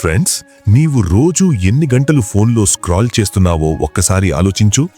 Friends నీవు రోజూ ఎన్ని గంటలు ఫోన్లో స్క్రాల్ చేస్తున్నావో ఒక్కసారి ఆలోచించు.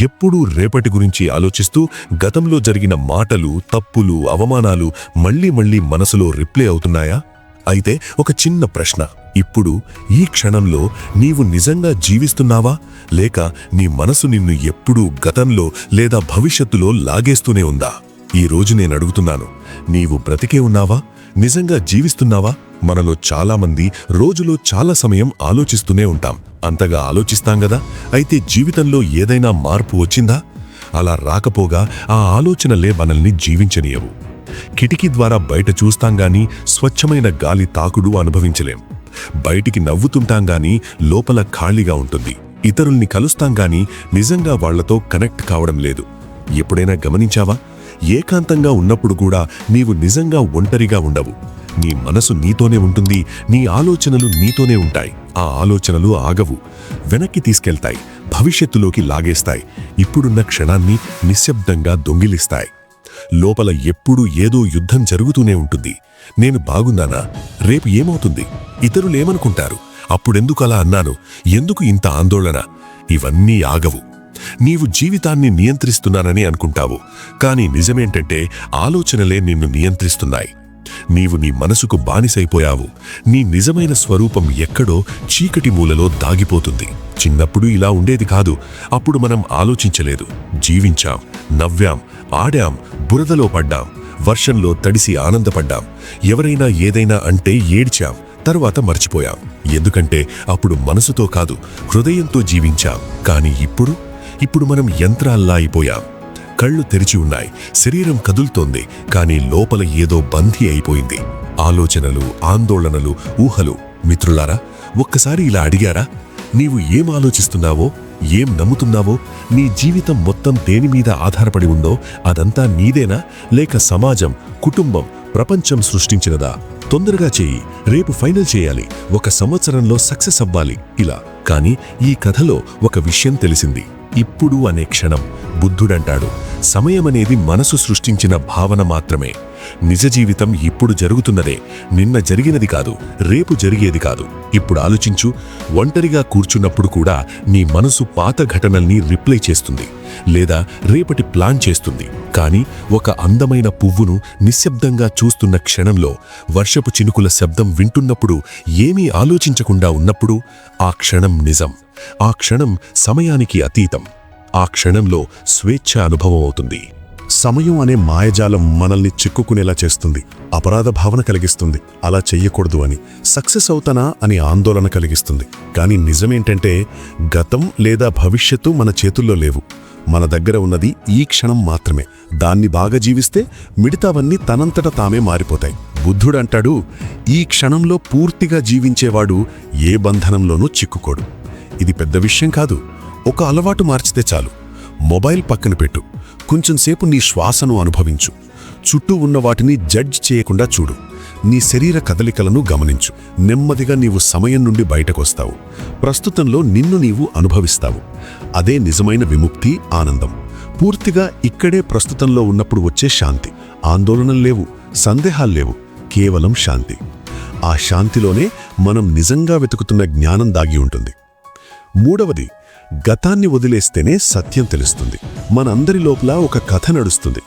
ఎప్పుడూ రేపటి గురించి ఆలోచిస్తూ గతంలో జరిగిన మాటలు తప్పులు అవమానాలు మళ్ళీ మళ్ళీ మనసులో రిప్లే అవుతున్నాయా? అయితే ఒక చిన్న ప్రశ్న. ఇప్పుడు ఈ క్షణంలో నీవు నిజంగా జీవిస్తున్నావా? లేక నీ మనసు నిన్ను ఎప్పుడూ గతంలో లేదా భవిష్యత్తులో లాగేస్తూనే ఉందా? ఈ రోజు నేను అడుగుతున్నాను. నీవు బ్రతికే ఉన్నావా? నిజంగా జీవిస్తున్నావా? మనలో చాలామంది రోజులో చాలా సమయం ఆలోచిస్తూనే ఉంటాం. అంతగా ఆలోచిస్తాం గదా? అయితే జీవితంలో ఏదైనా మార్పు వచ్చిందా? అలా రాకపోగా ఆ ఆలోచనలే మనల్ని జీవించనీయవు. కిటికీ ద్వారా బయట చూస్తాం గాని స్వచ్ఛమైన గాలి తాకుడు అనుభవించలేం. బయటికి నవ్వుతుంటాం గాని లోపల ఖాళీగా ఉంటుంది. ఇతరుల్ని కలుస్తాం గాని నిజంగా వాళ్ళతో కనెక్ట్ కావడం లేదు. ఎప్పుడైనా గమనించావా? ఏకాంతంగా ఉన్నప్పుడు కూడా నీవు నిజంగా ఒంటరిగా ఉండవు. నీ మనసు నీతోనే ఉంటుంది నీ ఆలోచనలు నీతోనే ఉంటాయి. ఆ ఆలోచనలు ఆగవు వెనక్కి తీసుకెళ్తాయి భవిష్యత్తులోకి లాగేస్తాయి. ఇప్పుడున్న క్షణాన్ని నిశ్శబ్దంగా దొంగిలిస్తాయి. లోపల ఎప్పుడూ ఏదో యుద్ధం జరుగుతూనే ఉంటుంది. నేను బాగున్నానా? రేపు ఏమవుతుంది? ఇతరులేమనుకుంటారు? అప్పుడెందుకు అలా అన్నాను? ఎందుకు ఇంత ఆందోళన? ఇవన్నీ ఆగవు. నీవు జీవితాన్ని నియంత్రిస్తున్నానని అనుకుంటావు. కానీ నిజమేంటంటే ఆలోచనలే నిన్ను నియంత్రిస్తున్నాయి. నీవు నీ మనసుకు బానిసైపోయావు. నీ నిజమైన స్వరూపం ఎక్కడో చీకటి మూలలో దాగిపోతుంది. చిన్నప్పుడు ఇలా ఉండేది కాదు. అప్పుడు మనం ఆలోచించలేదు. జీవించాం నవ్వాం ఆడాం బురదలో పడ్డాం వర్షంలో తడిసి ఆనందపడ్డాం. ఎవరైనా ఏదైనా అంటే ఏడ్చాం తర్వాత మర్చిపోయాం. ఎందుకంటే అప్పుడు మనసుతో కాదు హృదయంతో జీవించాం. కానీ ఇప్పుడు ఇప్పుడు మనం యంత్రాల్లా అయిపోయాం. కళ్ళు తెరిచి ఉన్నాయి. శరీరం కదులుతోంది. కానీ లోపల ఏదో బందీ అయిపోయింది. ఆలోచనలు ఆందోళనలు ఊహలు. మిత్రులారా ఒక్కసారి ఇలా అడిగారా? నీవు ఏం ఆలోచిస్తున్నావో? ఏం నమ్ముతున్నావో? నీ జీవితం మొత్తం దేని మీద ఆధారపడి ఉందో అదంతా నీదేనా? లేక సమాజం కుటుంబం ప్రపంచం సృష్టించినదా? తొందరగా చేయి. రేపు ఫైనల్ చేయాలి. ఒక సంవత్సరంలో సక్సెస్ అవ్వాలి. ఇలా. కానీ ఈ కథలో ఒక విషయం తెలిసింది. ఇప్పుడు అనే క్షణం. బుద్ధుడంటాడు. సమయమనేది మనసు సృష్టించిన భావన మాత్రమే. నిజ జీవితం ఇప్పుడు జరుగుతున్నదే. నిన్న జరిగినది కాదు రేపు జరిగేది కాదు. ఇప్పుడు ఆలోచించు ఒంటరిగా కూర్చున్నప్పుడు కూడా నీ మనసు పాత ఘటనల్ని రిప్లై చేస్తుంది. లేదా రేపటి ప్లాన్ చేస్తుంది. కానీ ఒక అందమైన పువ్వును నిశ్శబ్దంగా చూస్తున్న క్షణంలో వర్షపు చినుకుల శబ్దం వింటున్నప్పుడు ఏమీ ఆలోచించకుండా ఉన్నప్పుడు ఆ క్షణం నిజం. ఆ క్షణం సమయానికి అతీతం. ఆ క్షణంలో స్వేచ్ఛ అనుభవం అవుతుంది సమయం అనే మాయజాలం మనల్ని చిక్కుకునేలా చేస్తుంది. అపరాధ భావన కలిగిస్తుంది. అలా చెయ్యకూడదు అని సక్సెస్ అవుతానా అని ఆందోళన కలిగిస్తుంది. కానీ నిజమేంటంటే గతం లేదా భవిష్యత్తు మన చేతుల్లో లేవు. మన దగ్గర ఉన్నది ఈ క్షణం మాత్రమే. దాన్ని బాగా జీవిస్తే మిగతావన్నీ తనంతట తామే మారిపోతాయి. బుద్ధుడంటాడు ఈ క్షణంలో పూర్తిగా జీవించేవాడు ఏ బంధనంలోనూ చిక్కుకోడు. ఇది పెద్ద విషయం కాదు. ఒక అలవాటు మార్చితే చాలు. మొబైల్ పక్కన పెట్టు. కొంచెంసేపు నీ శ్వాసను అనుభవించు. చుట్టూ ఉన్న వాటిని జడ్జ్ చేయకుండా చూడు. నీ శరీర కదలికలను గమనించు. నెమ్మదిగా నీవు సమయం నుండి బయటకొస్తావు. ప్రస్తుతంలో నిన్ను నీవు అనుభవిస్తావు. అదే నిజమైన విముక్తి ఆనందం. పూర్తిగా ఇక్కడే ప్రస్తుతంలో ఉన్నప్పుడు వచ్చే శాంతి. ఆందోళనలు లేవు సందేహాలు లేవు. కేవలం శాంతి. ఆ శాంతిలోనే మనం నిజంగా వెతుకుతున్న జ్ఞానం దాగి ఉంటుంది. మూడవది గతాన్ని వదిలేస్తేనే సత్యం తెలుస్తుంది. మనందరి లోపల ఒక కథ నడుస్తుంది.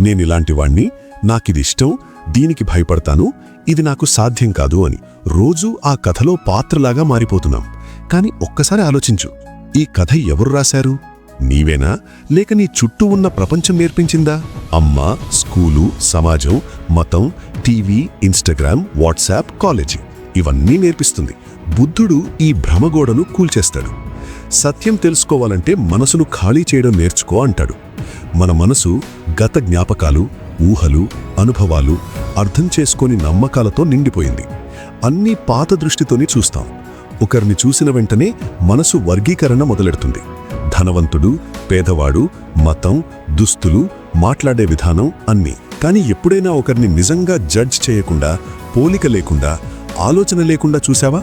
నేనిలాంటి వాణ్ణి నాకిది ఇష్టం దీనికి భయపడతాను ఇది నాకు సాధ్యం కాదు అని రోజూ ఆ కథలో పాత్రలాగా మారిపోతున్నాం. కాని ఒక్కసారి ఆలోచించు ఈ కథ ఎవరు రాశారు? నీవేనా? లేక నీ చుట్టూ ఉన్న ప్రపంచం నేర్పించిందా? అమ్మ స్కూలు సమాజం మతం టీవీ ఇన్స్టాగ్రామ్ వాట్సాప్ కాలేజీ ఇవన్నీ నేర్పిస్తుంది. బుద్ధుడు ఈ భ్రమగోడను కూల్చేస్తాడు. సత్యం తెలుసుకోవాలంటే మనసును ఖాళీ చేయడం నేర్చుకో అంటాడు. మన మనసు గత జ్ఞాపకాలు ఊహలు అనుభవాలు అర్థం చేసుకొని నమ్మకాలతో నిండిపోయింది. అన్నీ పాత దృష్టితోనే చూస్తాం. ఒకరిని చూసిన వెంటనే మనసు వర్గీకరణ మొదలెడుతుంది. ధనవంతుడు పేదవాడు మతం దుస్తులు మాట్లాడే విధానం అన్నీ. కానీ ఎప్పుడైనా ఒకరిని నిజంగా జడ్జ్ చేయకుండా పోలిక లేకుండా ఆలోచన లేకుండా చూసావా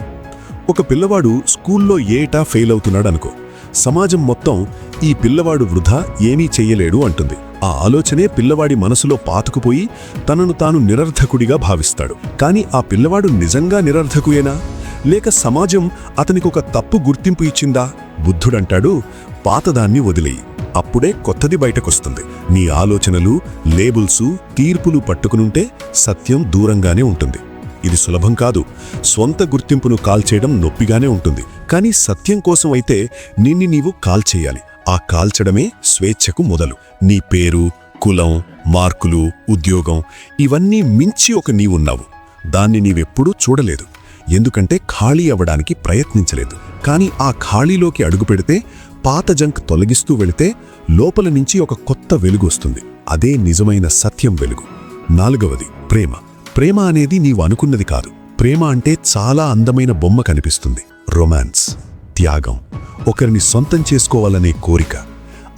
ఒక పిల్లవాడు స్కూల్లో ఏటా ఫెయిల్ అవుతున్నాడనుకో సమాజం మొత్తం ఈ పిల్లవాడు వృధా ఏమీ చెయ్యలేడు అంటుంది. ఆ ఆలోచనే పిల్లవాడి మనసులో పాతుకుపోయి తనను తాను నిరర్ధకుడిగా భావిస్తాడు. కాని ఆ పిల్లవాడు నిజంగా నిరర్ధకుయేనా లేక సమాజం అతనికి ఒక తప్పు గుర్తింపు ఇచ్చిందా? బుద్ధుడంటాడు పాతదాన్ని వదిలేయి. అప్పుడే కొత్తది బయటకొస్తుంది. నీ ఆలోచనలు లేబుల్సు తీర్పులు పట్టుకునుంటే సత్యం దూరంగానే ఉంటుంది. ఇది సులభం కాదు. స్వంత గుర్తింపును కాల్చేయడం నొప్పిగానే ఉంటుంది. కానీ సత్యం కోసం అయితే నిన్ని నీవు కాల్చేయాలి ఆ కాల్చడమే స్వేచ్ఛకు మొదలు. నీ పేరు కులం మార్కులు ఉద్యోగం ఇవన్నీ మించి ఒక నీవున్నావు దాన్ని నీవెప్పుడూ చూడలేదు. ఎందుకంటే ఖాళీ అవ్వడానికి ప్రయత్నించలేదు. కానీ ఆ ఖాళీలోకి అడుగు పెడితే పాత జంక్ తొలగిస్తూ వెళితే లోపల నుంచి ఒక కొత్త వెలుగు వస్తుంది. అదే నిజమైన సత్యం వెలుగు. నాలుగవది ప్రేమ. ప్రేమ అనేది నీవు అనుకున్నది కాదు. ప్రేమ అంటే చాలా అందమైన బొమ్మ కనిపిస్తుంది. రొమాన్స్ త్యాగం ఒకరిని సొంతం చేసుకోవాలనే కోరిక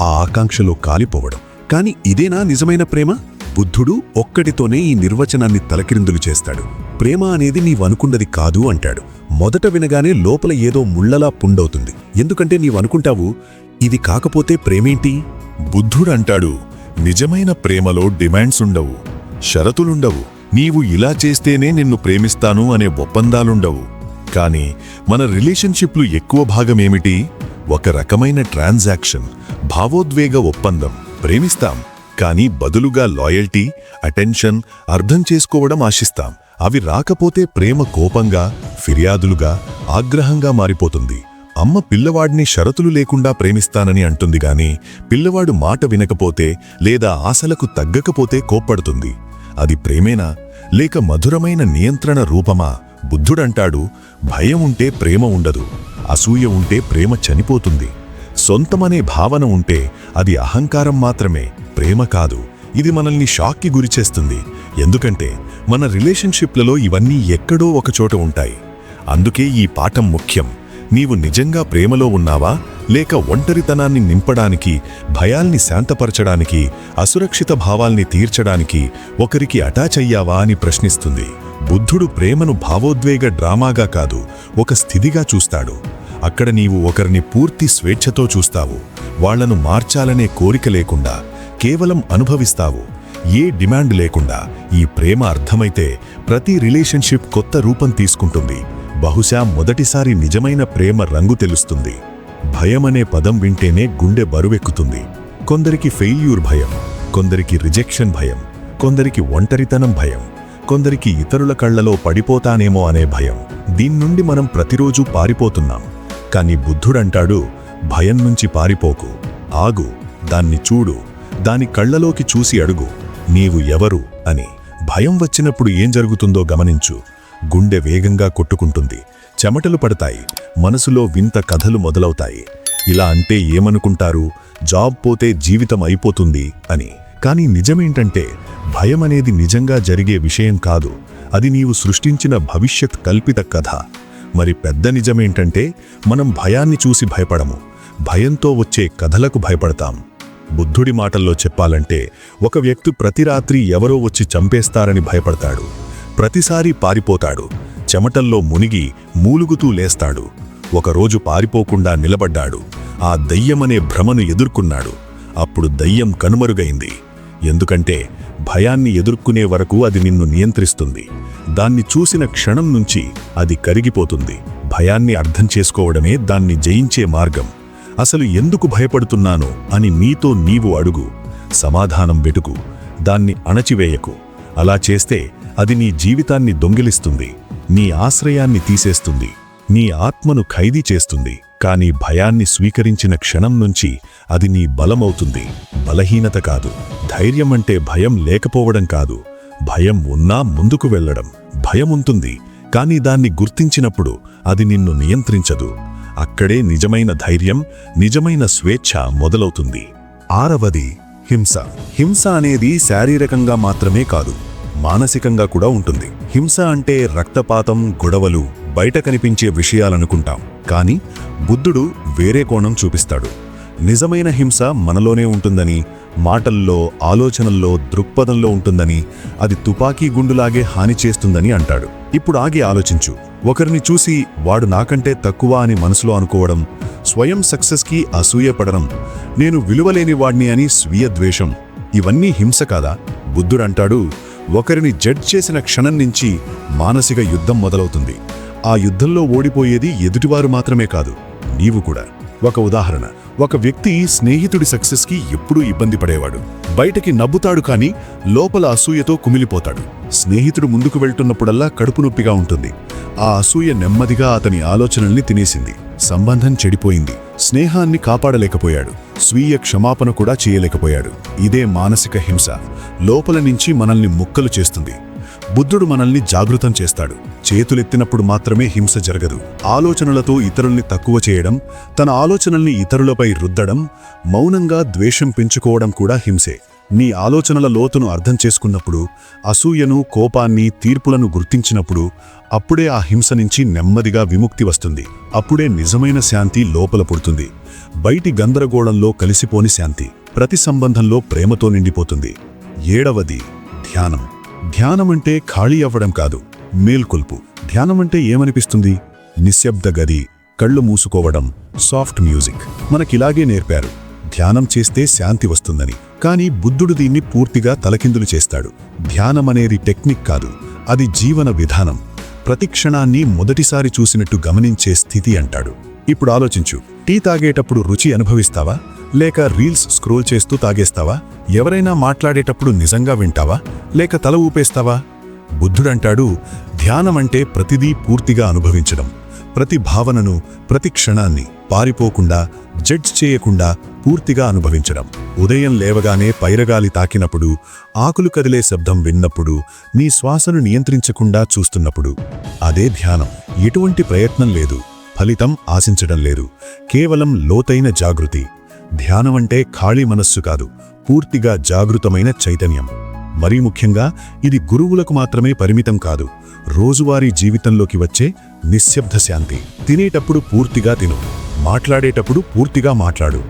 ఆ ఆకాంక్షలో కాలిపోవడం. కాని ఇదేనా నిజమైన ప్రేమ? బుద్ధుడు ఒక్కటితోనే ఈ నిర్వచనాన్ని తలకిరిందులు చేస్తాడు. ప్రేమ అనేది నీవనుకున్నది కాదు అంటాడు. మొదట వినగానే లోపల ఏదో ముళ్ళలా పుండవుతుంది. ఎందుకంటే నీవనుకుంటావు ఇది కాకపోతే ప్రేమేంటి? బుద్ధుడంటాడు నిజమైన ప్రేమలో డిమాండ్స్ ఉండవు షరతులుండవు. నీవు ఇలా చేస్తేనే నిన్ను ప్రేమిస్తాను అనే ఒప్పందాలుండవు. కానీ మన రిలేషన్షిప్లు ఎక్కువ భాగమేమిటి? ఒక రకమైన ట్రాన్సాక్షన్ భావోద్వేగ ఒప్పందం. ప్రేమిస్తాం కానీ బదులుగా లాయల్టీ అటెన్షన్ అర్థం చేసుకోవడం ఆశిస్తాం. అవి రాకపోతే ప్రేమ కోపంగా ఫిర్యాదులుగా ఆగ్రహంగా మారిపోతుంది. అమ్మ పిల్లవాడిని షరతులు లేకుండా ప్రేమిస్తానని అంటుంది గాని పిల్లవాడు మాట వినకపోతే లేదా ఆశలకు తగ్గకపోతే కోప్పడుతుంది. అది ప్రేమేనా? లేక మధురమైన నియంత్రణ రూపమా? బుద్ధుడంటాడు భయం ఉంటే ప్రేమ ఉండదు అసూయ ఉంటే ప్రేమ చనిపోతుంది. సొంతమనే భావన ఉంటే అది అహంకారం మాత్రమే ప్రేమ కాదు. ఇది మనల్ని షాక్కి గురిచేస్తుంది ఎందుకంటే మన రిలేషన్షిప్లలో ఇవన్నీ ఎక్కడో ఒకచోట ఉంటాయి. అందుకే ఈ పాఠం ముఖ్యం. నీవు నిజంగా ప్రేమలో ఉన్నావా? లేక ఒంటరితనాన్ని నింపడానికి భయాల్ని శాంతపరచడానికి అసురక్షిత భావాల్ని తీర్చడానికి ఒకరికి అటాచ్ అయ్యావా అని ప్రశ్నిస్తుంది. బుద్ధుడు ప్రేమను భావోద్వేగ డ్రామాగా కాదు ఒక స్థితిగా చూస్తాడు. అక్కడ నీవు ఒకరిని పూర్తి స్వేచ్ఛతో చూస్తావు. వాళ్ళను మార్చాలనే కోరిక లేకుండా కేవలం అనుభవిస్తావు. ఏ డిమాండ్ లేకుండా ఈ ప్రేమ అర్థమైతే ప్రతి రిలేషన్షిప్ కొత్త రూపం తీసుకుంటుంది. బహుశా మొదటిసారి నిజమైన ప్రేమ రంగు తెలుస్తుంది. భయమనే పదం వింటేనే గుండె బరువెక్కుతుంది. కొందరికి ఫెయిల్యూర్ భయం కొందరికి రిజెక్షన్ భయం కొందరికి ఒంటరితనం భయం కొందరికి ఇతరుల కళ్ళలో పడిపోతానేమో అనే భయం. దీని నుండి మనం ప్రతిరోజూ పారిపోతున్నాం. కానీ బుద్ధుడంటాడు భయం నుంచి పారిపోకు. ఆగు దాన్ని చూడు దాని కళ్ళలోకి చూసి అడుగు. నీవు ఎవరు? అని. భయం వచ్చినప్పుడు ఏం జరుగుతుందో గమనించు. గుండె వేగంగా కొట్టుకుంటుంది. చెమటలు పడతాయి. మనసులో వింత కథలు మొదలవుతాయి. ఇలా అంటే ఏమనుకుంటారు? జాబ్ పోతే జీవితం అయిపోతుంది అని. కానీ నిజమేంటంటే భయం అనేది నిజంగా జరిగే విషయం కాదు. అది నీవు సృష్టించిన భవిష్యత్ కల్పిత కథ. మరి పెద్ద నిజమేంటంటే మనం భయాన్ని చూసి భయపడము. భయంతో వచ్చే కథలకు భయపడతాం. బుద్ధుడి మాటల్లో చెప్పాలంటే ఒక వ్యక్తి ప్రతి రాత్రి ఎవరో వచ్చి చంపేస్తారని భయపడతాడు. ప్రతిసారి పారిపోతాడు. చెమటల్లో మునిగి మూలుగుతూ లేస్తాడు. ఒకరోజు పారిపోకుండా నిలబడ్డాడు. ఆ దయ్యమనే భ్రమను ఎదుర్కొన్నాడు. అప్పుడు దయ్యం కనుమరుగైంది. ఎందుకంటే భయాన్ని ఎదుర్కొనే వరకు అది నిన్ను నియంత్రిస్తుంది. దాన్ని చూసిన క్షణం నుంచి అది కరిగిపోతుంది. భయాన్ని అర్థం చేసుకోవడమే దాన్ని జయించే మార్గం. అసలు ఎందుకు భయపడుతున్నాను అని నీతో నీవు అడుగు. సమాధానం వెటుకు దాన్ని అణచివేయకు. అలా చేస్తే అది నీ జీవితాన్ని దొంగిలిస్తుంది నీ ఆశ్రయాన్ని తీసేస్తుంది నీ ఆత్మను ఖైదీ చేస్తుంది కానీ భయాన్ని స్వీకరించిన క్షణం నుంచి అది నీ బలమవుతుంది. బలహీనత కాదు ధైర్యం అంటే భయం లేకపోవడం కాదు భయం ఉన్నా ముందుకు వెళ్ళడం భయం ఉంటుంది కానీ దాన్ని గుర్తించినప్పుడు అది నిన్ను నియంత్రించదు. అక్కడే నిజమైన ధైర్యం నిజమైన స్వేచ్ఛ మొదలవుతుంది. ఆరవది హింస. హింస అనేది శారీరకంగా మాత్రమే కాదు మానసికంగా కూడా ఉంటుంది. హింస అంటే రక్తపాతం గొడవలు బయట కనిపించే విషయాలనుకుంటాం. కానీ బుద్ధుడు వేరే కోణం చూపిస్తాడు. నిజమైన హింస మనలోనే ఉంటుందని మాటల్లో ఆలోచనల్లో దృక్పథంలో ఉంటుందని అది తుపాకీ గుండులాగే హాని చేస్తుందని అంటాడు. ఇప్పుడు ఆగి ఆలోచించు. ఒకరిని చూసి వాడు నాకంటే తక్కువ అని మనసులో అనుకోవడం స్వయం సక్సెస్కి అసూయపడడం నేను విలువలేని వాడిని అని స్వీయ ద్వేషం ఇవన్నీ హింస కాదా? బుద్ధుడంటాడు ఒకరిని జడ్జ్ చేసిన క్షణం నుంచి మానసిక యుద్ధం మొదలవుతుంది. ఆ యుద్ధంలో ఓడిపోయేది ఎదుటివారు మాత్రమే కాదు నీవు కూడా. ఒక ఉదాహరణ ఒక వ్యక్తి స్నేహితుడి సక్సెస్కి ఎప్పుడూ ఇబ్బంది పడేవాడు. బయటకి నవ్వుతాడు కాని లోపల అసూయతో కుమిలిపోతాడు. స్నేహితుడు ముందుకు వెళ్తున్నప్పుడల్లా కడుపు నొప్పిగా ఉంటుంది. ఆ అసూయ నెమ్మదిగా అతని ఆలోచనల్ని తినేసింది. సంబంధం చెడిపోయింది. స్నేహాన్ని కాపాడలేకపోయాడు. స్వీయ క్షమాపణ కూడా చేయలేకపోయాడు. ఇదే మానసిక హింస. లోపల నుంచి మనల్ని ముక్కలు చేస్తుంది. బుద్ధుడు మనల్ని జాగృతం చేస్తాడు. చేతులెత్తినప్పుడు మాత్రమే హింస జరగదు. ఆలోచనలతో ఇతరుల్ని తక్కువ చేయడం తన ఆలోచనల్ని ఇతరులపై రుద్దడం మౌనంగా ద్వేషం పెంచుకోవడం కూడా హింసే. నీ ఆలోచనల లోతును అర్థం చేసుకున్నప్పుడు అసూయను కోపాన్ని తీర్పులను గుర్తించినప్పుడు అప్పుడే ఆ హింస నుంచి నెమ్మదిగా విముక్తి వస్తుంది. అప్పుడే నిజమైన శాంతి లోపల పుడుతుంది. బయటి గందరగోళంలో కలిసిపోని శాంతి ప్రతి సంబంధంలో ప్రేమతో నిండిపోతుంది. ఏడవది ధ్యానం. ధ్యానమంటే ఖాళీ అవ్వడం కాదు మేల్కొల్పు. ధ్యానమంటే ఏమనిపిస్తుంది? నిశ్శబ్ద గది కళ్ళు మూసుకోవడం సాఫ్ట్ మ్యూజిక్. మనకిలాగే నేర్పారు. ధ్యానం చేస్తే శాంతి వస్తుందని. కానీ బుద్ధుడు దీన్ని పూర్తిగా తలకిందులు చేస్తాడు. ధ్యానమనేది టెక్నిక్ కాదు. అది జీవన విధానం. ప్రతి క్షణాన్ని మొదటిసారి చూసినట్టు గమనించే స్థితి అంటాడు. ఇప్పుడు ఆలోచించు. టీ తాగేటప్పుడు రుచి అనుభవిస్తావా? లేక రీల్స్ స్క్రోల్ చేస్తూ తాగేస్తావా? ఎవరైనా మాట్లాడేటప్పుడు నిజంగా వింటావా? లేక తల ఊపేస్తావా? బుద్ధుడంటాడు ధ్యానమంటే ప్రతిదీ పూర్తిగా అనుభవించడం. ప్రతి భావనను ప్రతి క్షణాన్ని పారిపోకుండా జడ్జ్ చేయకుండా పూర్తిగా అనుభవించడం. ఉదయం లేవగానే పైరగాలి తాకినప్పుడు ఆకులు కదిలే శబ్దం విన్నప్పుడు నీ శ్వాసను నియంత్రించకుండా చూస్తున్నప్పుడు. అదే ధ్యానం. ఎటువంటి ప్రయత్నం లేదు. ఫలితం ఆశించడం లేదు. కేవలం లోతైన జాగృతి. ధ్యానమంటే ఖాళీ మనస్సు కాదు. పూర్తిగా జాగృతమైన చైతన్యం. మరీ ముఖ్యంగా ఇది గురువులకు మాత్రమే పరిమితం కాదు. రోజువారీ జీవితంలోకి వచ్చే నిశ్శబ్ద శాంతి. తినేటప్పుడు పూర్తిగా తిను. మాట్లాడేటప్పుడు పూర్తిగా మాట్లాడు.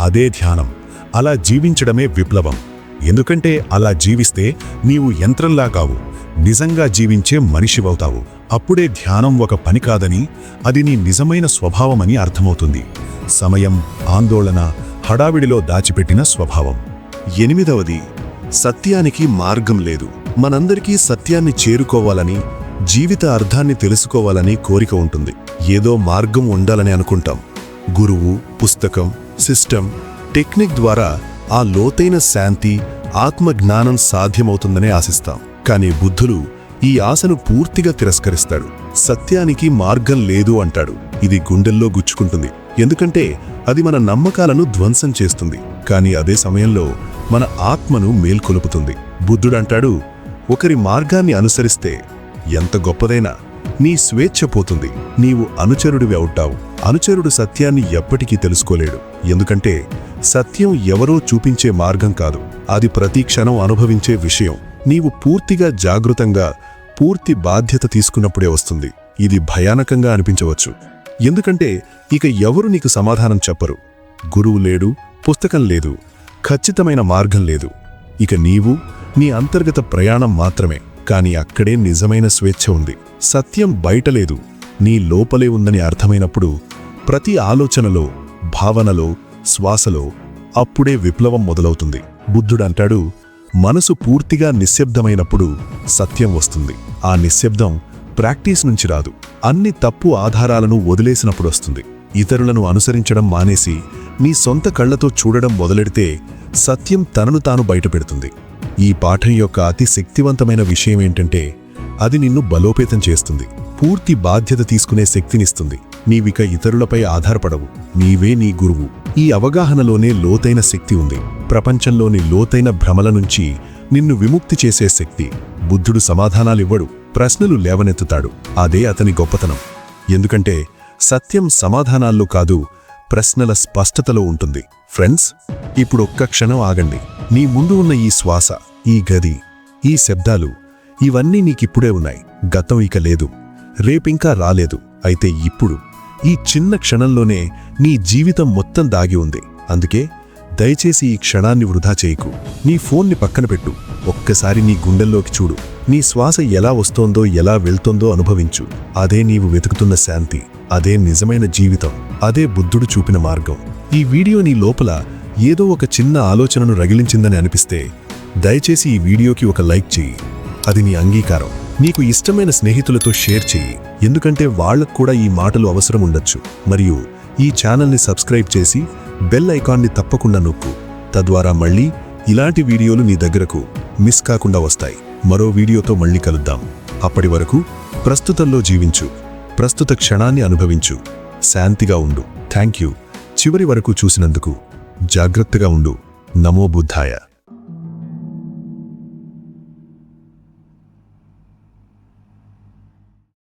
అదే ధ్యానం. అలా జీవించడమే విప్లవం. ఎందుకంటే అలా జీవిస్తే నీవు యంత్రంలా కావు. నిజంగా జీవించే మనిషివవుతావు. అప్పుడే ధ్యానం ఒక పని కాదని అది నీ నిజమైన స్వభావమని అర్థమవుతుంది. సమయం ఆందోళన హడావిడిలో దాచిపెట్టిన స్వభావం. ఎనిమిదవది సత్యానికి మార్గం లేదు. మనందరికీ సత్యాన్ని చేరుకోవాలని జీవిత అర్థాన్ని తెలుసుకోవాలని కోరిక ఉంటుంది. ఏదో మార్గం ఉండాలని అనుకుంటాం. గురువు పుస్తకం సిస్టమ్ టెక్నిక్ ద్వారా ఆ లోతైన శాంతి ఆత్మజ్ఞానం సాధ్యమవుతుందనే ఆశిస్తాం. కానీ బుద్ధులు ఈ ఆశను పూర్తిగా తిరస్కరిస్తాడు. సత్యానికి మార్గం లేదు అంటాడు. ఇది గుండెల్లో గుచ్చుకుంటుంది. ఎందుకంటే అది మన నమ్మకాలను ధ్వంసం చేస్తుంది. కానీ అదే సమయంలో మన ఆత్మను మేల్కొలుపుతుంది. బుద్ధుడంటాడు ఒకరి మార్గాన్ని అనుసరిస్తే ఎంత గొప్పదైనా నీ స్వేచ్ఛ పోతుంది. నీవు అనుచరుడివి అవుతావు. అనుచరుడు సత్యాన్ని ఎప్పటికీ తెలుసుకోలేడు. ఎందుకంటే సత్యం ఎవరో చూపించే మార్గం కాదు. అది ప్రతి క్షణం అనుభవించే విషయం. నీవు పూర్తిగా జాగృతంగా పూర్తి బాధ్యత తీసుకున్నప్పుడే వస్తుంది. ఇది భయానకంగా అనిపించవచ్చు. ఎందుకంటే ఇక ఎవరు నీకు సమాధానం చెప్పరు. గురువు లేడు పుస్తకం లేదు ఖచ్చితమైన మార్గం లేదు. ఇక నీవు నీ అంతర్గత ప్రయాణం మాత్రమే. కానీ అక్కడే నిజమైన స్వేచ్ఛ ఉంది. సత్యం బయట లేదు. నీ లోపలే ఉందని అర్థమైనప్పుడు ప్రతి ఆలోచనలో భావనలో శ్వాసలో అప్పుడే విప్లవం మొదలవుతుంది. బుద్ధుడంటాడు మనసు పూర్తిగా నిశ్శబ్దమైనప్పుడు సత్యం వస్తుంది. ఆ నిశ్శబ్దం ప్రాక్టీస్ నుంచి రాదు. అన్ని తప్పు ఆధారాలను వదిలేసినప్పుడు వస్తుంది. ఇతరులను అనుసరించడం మానేసి నీ సొంత కళ్ళతో చూడడం మొదలెడితే సత్యం తనను తాను బయటపెడుతుంది. ఈ పాఠం యొక్క అతి శక్తివంతమైన విషయం ఏంటంటే అది నిన్ను బలోపేతం చేస్తుంది. పూర్తి బాధ్యత తీసుకునే శక్తినిస్తుంది. నీవిక ఇతరులపై ఆధారపడవు. నీవే నీ గురువు. ఈ అవగాహనలోనే లోతైన శక్తి ఉంది. ప్రపంచంలోని లోతైన భ్రమల నుంచి నిన్ను విముక్తి చేసే శక్తి. బుద్ధుడు సమాధానాలివ్వడు. ప్రశ్నలు లేవనెత్తుతాడు. అదే అతని గొప్పతనం. ఎందుకంటే సత్యం సమాధానాల్లో కాదు ప్రశ్నల స్పష్టతలో ఉంటుంది. ఫ్రెండ్స్ ఇప్పుడు ఒక్క క్షణం ఆగండి. నీ ముందు ఉన్న ఈ శ్వాస ఈ గది ఈ శబ్దాలు ఇవన్నీ నీకిప్పుడే ఉన్నాయి. గతం ఇక లేదు. రేపింకా రాలేదు. అయితే ఇప్పుడు ఈ చిన్న క్షణంలోనే నీ జీవితం మొత్తం దాగి ఉంది. అందుకే దయచేసి ఈ క్షణాన్ని వృధా చేయకు. నీ ఫోన్ని పక్కన పెట్టు. ఒక్కసారి నీ గుండెల్లోకి చూడు. నీ శ్వాస ఎలా వస్తోందో ఎలా వెళ్తోందో అనుభవించు. అదే నీవు వెతుకుతున్న శాంతి. అదే నిజమైన జీవితం. అదే బుద్ధుడు చూపిన మార్గం. ఈ వీడియో నీ లోపల ఏదో ఒక చిన్న ఆలోచనను రగిలించిందని అనిపిస్తే దయచేసి ఈ వీడియోకి ఒక లైక్ చెయ్యి అది నీ అంగీకారం. నీకు ఇష్టమైన స్నేహితులతో షేర్ చెయ్యి ఎందుకంటే వాళ్ళకు కూడా ఈ మాటలు అవసరం ఉండొచ్చు. మరియు ఈ ఛానల్ని సబ్స్క్రైబ్ చేసి బెల్ ఐకాన్ని తప్పకుండా నొక్కు. తద్వారా మళ్ళీ ఇలాంటి వీడియోలు నీ దగ్గరకు మిస్ కాకుండా వస్తాయి. మరో వీడియోతో మళ్ళీ కలుద్దాం. అప్పటి వరకు ప్రస్తుతంలో జీవించు. ప్రస్తుత క్షణాన్ని అనుభవించు. శాంతిగా ఉండు. Thank you. చివరి వరకు చూసినందుకు జాగ్రత్తగా ఉండు. నమో బుద్ధాయ.